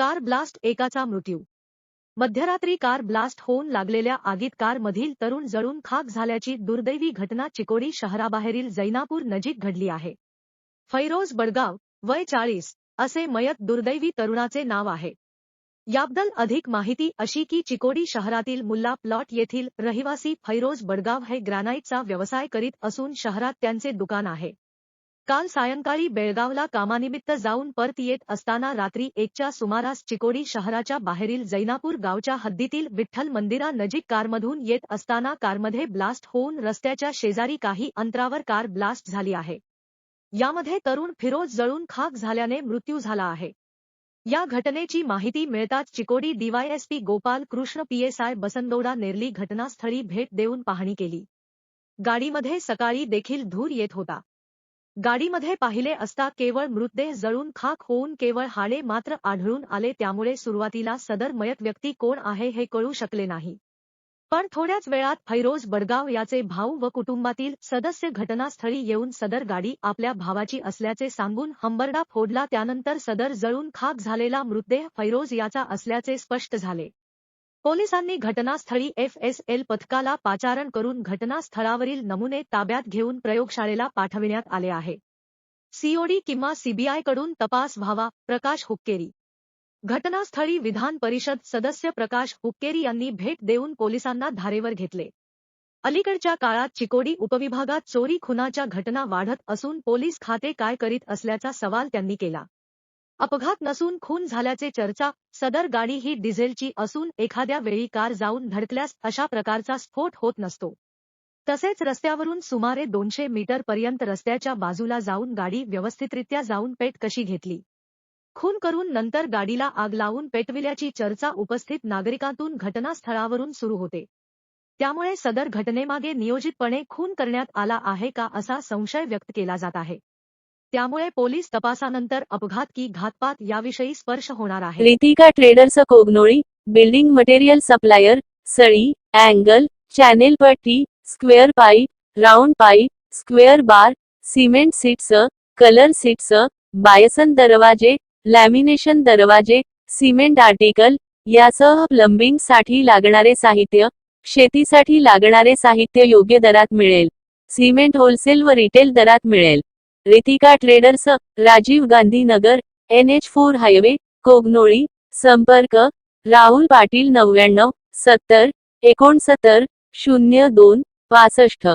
Car blast एकाचा मृत्यू. मध्यरात्री कार ब्लास्ट होऊन लागलेल्या आगीत कारमधील तरुण जळून खाक झाल्याची दुर्दैवी घटना चिकोडी शहराबाहेरील जैनापूर नजीक घडली आहे. फैरोज बडगाव वय चाळीस असे मयत दुर्दैवी तरुणाचे नाव आहे. याबद्दल अधिक माहिती अशी की चिकोडी शहरातील मुल्ला प्लॉट येथील रहिवासी फैरोज बडगाव हे ग्रॅनाइटचा व्यवसाय करीत असून शहरात त्यांचे दुकान आहे. काल सायंकाळी बेळगावला कामानिमित्त जाऊन परत येत असताना रात्री एकच्या सुमारास चिकोडी शहराच्या बाहेरील जैनापूर गावच्या हद्दीतील विठ्ठल मंदिरा नजीक कारमधून येत असताना कारमध्ये ब्लास्ट होऊन रस्त्याच्या शेजारी काही अंतरावर कार ब्लास्ट झाली आहे. यामध्ये तरुण फिरोज जळून खाक झाल्याने मृत्यू झाला आहे. या घटनेची माहिती मिळताच चिकोडी डीवायएसपी गोपाल कृष्ण पीएसआय बसंदोडा नेरली घटनास्थळी भेट देऊन पाहणी केली. गाडीमध्ये सकाळी देखील धूर येत होता. गाडीमध्ये पाहिले असता केवळ मृतदेह जळून खाक होऊन केवळ हाडे मात्र आढळून आले त्यामुळे सुरुवातीला सदर मयत व्यक्ती कोण आहे हे कळू शकले नाही. पण थोड्याच वेळात फैरोज बडगाव याचे भाऊ व कुटुंबातील सदस्य घटनास्थळी येऊन सदर गाडी आपल्या भावाची असल्याचे सांगून हंबरडा फोडला त्यानंतर सदर जळून खाक झालेला मृतदेह फैरोज याचा असल्याचे स्पष्ट झाले. पोलिसांनी घटनास्थळी एफएसएल पथकाला पाचारण करून घटनास्थळावरील नमुने ताब्यात घेऊन प्रयोगशाळेला पाठविण्यात आले आहे. सीओडी किंवा सीबीआयकडून तपास व्हावा प्रकाश हुक्केरी. घटनास्थळी विधान परिषद सदस्य प्रकाश हुक्केरी यांनी भेट देऊन पोलिसांना धारेवर घेतले. अलीकडच्या काळात चिकोडी उपविभागात चोरी खुनाच्या घटना वाढत असून पोलीस खाते काय करीत असल्याचा सवाल त्यांनी केला. अपघात नसून खून झाल्याचे चर्चा सदर गाडी ही डिझेलची असून एखाद्या वेळी कार जाऊन धडकल्यास अशा प्रकारचा स्फोट होत नसतो. तसेच रस्त्यावरून सुमारे दोनशे मीटर पर्यंत रस्त्याच्या बाजूला जाऊन गाडी व्यवस्थितरित्या जाऊन पेट कशी घेतली? खून करून नंतर गाडीला आग लावून पेटविल्याची चर्चा उपस्थित नागरिकांतून घटनास्थळावरून सुरू होते. त्यामुळे सदर घटनेमागे नियोजितपणे खून करण्यात आला आहे का असा संशय व्यक्त केला जात आहे. त्यामुळे पोलीस तपासानंतर अपघात की घातपात याविषयी स्पर्श होणार आहे. Ritika traders Kognoli building material supplier सळी angle channel पट्टी square pipe round pipe square bar cement sheets colour sheets bison दरवाजे लॅमिनेशन दरवाजे सिमेंट आर्टिकल यासह प्लंबिंगसाठी लागणारे साहित्य शेतीसाठी लागणारे साहित्य योग्य दरात मिळेल. सिमेंट होलसेल व रिटेल दरात मिळेल. Ritika traders Rajiv Gandhi Nagar N H four highway Kognoli संपर्क राहुल पाटील नव्याण्णव सत्तर एकोणसत्तर शून्य दोन पासष्ट.